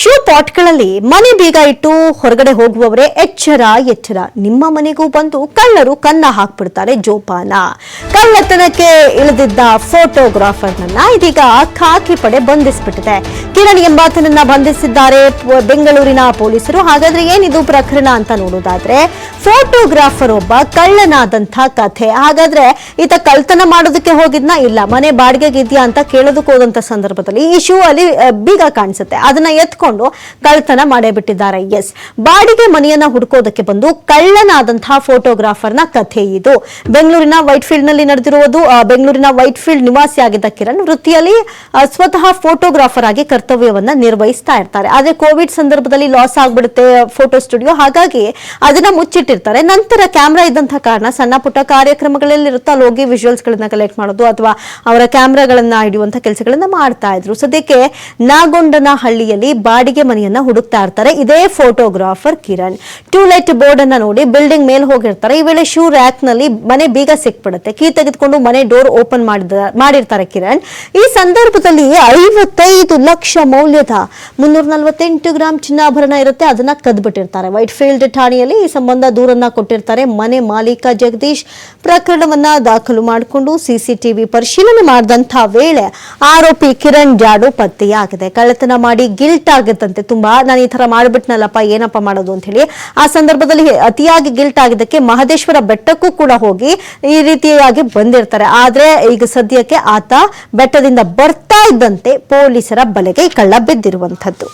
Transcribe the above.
Shoe ಪಾಟ್ಗಳಲ್ಲಿ ಮನೆ ಬೀಗ ಇಟ್ಟು ಹೊರಗಡೆ ಹೋಗುವವರೇ ಎಚ್ಚರ ಎಚ್ಚರ. ನಿಮ್ಮ ಮನೆಗೂ ಬಂದು ಕಳ್ಳರು ಕನ್ನ ಹಾಕ್ಬಿಡ್ತಾರೆ ಜೋಪಾನ. ಕಳ್ಳತನಕ್ಕೆ ಇಳಿದಿದ್ದ ಫೋಟೋಗ್ರಾಫರ್ನನ್ನ ಇದೀಗ ಖಾಕಿ ಪಡೆ ಬಂಧಿಸ್ಬಿಟ್ಟಿದೆ. ಕಿರಣ್ ಎಂಬಾತನನ್ನ ಬಂಧಿಸಿದ್ದಾರೆ ಬೆಂಗಳೂರಿನ ಪೊಲೀಸರು. ಹಾಗಾದ್ರೆ ಏನಿದು ಪ್ರಕರಣ ಅಂತ ನೋಡೋದಾದ್ರೆ ಫೋಟೋಗ್ರಾಫರ್ ಒಬ್ಬ ಕಳ್ಳನಾದಂಥ ಕಥೆ. ಹಾಗಾದ್ರೆ ಈತ ಕಳ್ತನ ಮಾಡೋದಕ್ಕೆ ಹೋಗಿದ್ನ? ಇಲ್ಲ, ಮನೆ ಬಾಡಿಗೆಗಿದ್ಯಾ ಅಂತ ಕೇಳೋದಕ್ಕೆ ಹೋದಂತ ಸಂದರ್ಭದಲ್ಲಿ ಈ ಶೂ ಅಲ್ಲಿ ಬೀಗ ಕಾಣಿಸುತ್ತೆ. ಅದನ್ನ ಎತ್ಕೊಂಡು ಕಳ್ತನ ಮಾಡೇ ಬಿಟ್ಟಿದ್ದಾರೆ ಎಸ್. ಬಾಡಿಗೆ ಮನೆಯನ್ನ ಹುಡುಕೋದಕ್ಕೆ ಬಂದು ಕಳ್ಳನಾದಂತಹ ಫೋಟೋಗ್ರಾಫರ್ನ ಕಥೆ ಇದು. ಬೆಂಗಳೂರಿನ ವೈಟ್ ಫೀಲ್ಡ್ನಲ್ಲಿ ನಡೆದಿರುವುದು ಬೆಂಗಳೂರಿನ ವೈಟ್ ಫೀಲ್ಡ್ ನಿವಾಸಿಯಾಗಿದ್ದ ಕಿರಣ್ ವೃತ್ತಿಯಲ್ಲಿ ಸ್ವತಃ ಫೋಟೋಗ್ರಾಫರ್ ಆಗಿ ಕರ್ತವ್ಯವನ್ನ ನಿರ್ವಹಿಸ್ತಾ ಇರ್ತಾರೆ. ಆದ್ರೆ ಕೋವಿಡ್ ಸಂದರ್ಭದಲ್ಲಿ ಲಾಸ್ ಆಗ್ಬಿಡುತ್ತೆ ಫೋಟೋ ಸ್ಟುಡಿಯೋ. ಹಾಗಾಗಿ ಅದನ್ನ ಮುಚ್ಚಿಟ್ಟಿರ್ತಾರೆ. ನಂತರ ಕ್ಯಾಮ್ರಾ ಇದ್ದಂತಹ ಕಾರಣ ಸಣ್ಣ ಪುಟ್ಟ ಕಾರ್ಯಕ್ರಮಗಳಲ್ಲಿ ಇರುತ್ತಾ ಹೋಗಿ ವಿಜುವಲ್ಸ್ ಗಳನ್ನ ಕಲೆಕ್ಟ್ ಮಾಡೋದು ಅಥವಾ ಅವರ ಕ್ಯಾಮ್ರಾಗಳನ್ನ ಹಿಡಿಯುವಂತ ಕೆಲಸಗಳನ್ನ ಮಾಡ್ತಾ ಇದ್ರು. ಸದ್ಯಕ್ಕೆ ನಾಗೊಂಡನ ಹಳ್ಳಿಯಲ್ಲಿ ಬಾಡಿಗೆ ಮನೆಯನ್ನ ಹುಡುಕ್ತಾ ಇರ್ತಾರೆ. ಇದೇ ಫೋಟೋಗ್ರಾಫರ್ ಕಿರಣ್. ಟ್ಯೂಲೈಟ್ ಬೋರ್ಡ್ ಅನ್ನ ನೋಡಿ ಬಿಲ್ಡಿಂಗ್ ಮೇಲೆ ಹೋಗಿರ್ತಾರೆ. ಈ ವೇಳೆ ಶೂ ರ್ಯಾಕ್ನಲ್ಲಿ ಮನೆ ಬೀಗ ಸಿಕ್ಬಿಡುತ್ತೆ. ಕೀ ತೆಗೆದುಕೊಂಡು ಮನೆ ಡೋರ್ ಓಪನ್ ಮಾಡಿದ, ಮಾಡಿರ್ತಾರೆ ಕಿರಣ್. ಈ ಸಂದರ್ಭದಲ್ಲಿ ಐವತ್ತೈದು ಲಕ್ಷ ಮೌಲ್ಯದ ಮುನ್ನೂರ ನಲವತ್ತೆಂಟು ಗ್ರಾಮ್ ಚಿನ್ನಾಭರಣ ಇರುತ್ತೆ. ಅದನ್ನ ಕದ್ಬಿಟ್ಟಿರ್ತಾರೆ. ವೈಟ್ ಫೀಲ್ಡ್ ಠಾಣೆಯಲ್ಲಿ ಈ ಸಂಬಂಧ ದೂರನ್ನ ಕೊಟ್ಟಿರ್ತಾರೆ ಮನೆ ಮಾಲೀಕ ಜಗದೀಶ್. ಪ್ರಕರಣವನ್ನ ದಾಖಲು ಮಾಡಿಕೊಂಡು ಸಿಸಿಟಿವಿ ಪರಿಶೀಲನೆ ಮಾಡಿದಂತಹ ವೇಳೆ ಆರೋಪಿ ಕಿರಣ್ ಜಾಡು ಪತ್ತೆಯಾಗಿದೆ. ಕಳ್ಳತನ ಮಾಡಿ ಗಿಲ್ಟ್ ಆಗುತ್ತಂತೆ. ತುಂಬಾ ನಾನು ಈ ತರ ಮಾಡಿಬಿಟ್ನಲ್ಲಪ್ಪ, ಏನಪ್ಪ ಮಾಡೋದು ಅಂತ ಹೇಳಿ ಆ ಸಂದರ್ಭದಲ್ಲಿ ಅತಿಯಾಗಿ ಗಿಲ್ಟ್ ಆಗಿದ್ದಕ್ಕೆ ಮಹದೇಶ್ವರ ಬೆಟ್ಟಕ್ಕೂ ಕೂಡ ಹೋಗಿ ಈ ರೀತಿಯಾಗಿ ಬಂದಿರ್ತಾರೆ. ಆದ್ರೆ ಈಗ ಸದ್ಯಕ್ಕೆ ಆತ ಬೆಟ್ಟದಿಂದ ಬರ್ತಾ ಇದ್ದಂತೆ ಪೊಲೀಸರ ಬಲೆಗೆ ಕಳ್ಳ ಬಿದ್ದಿರುವಂಥದ್ದು.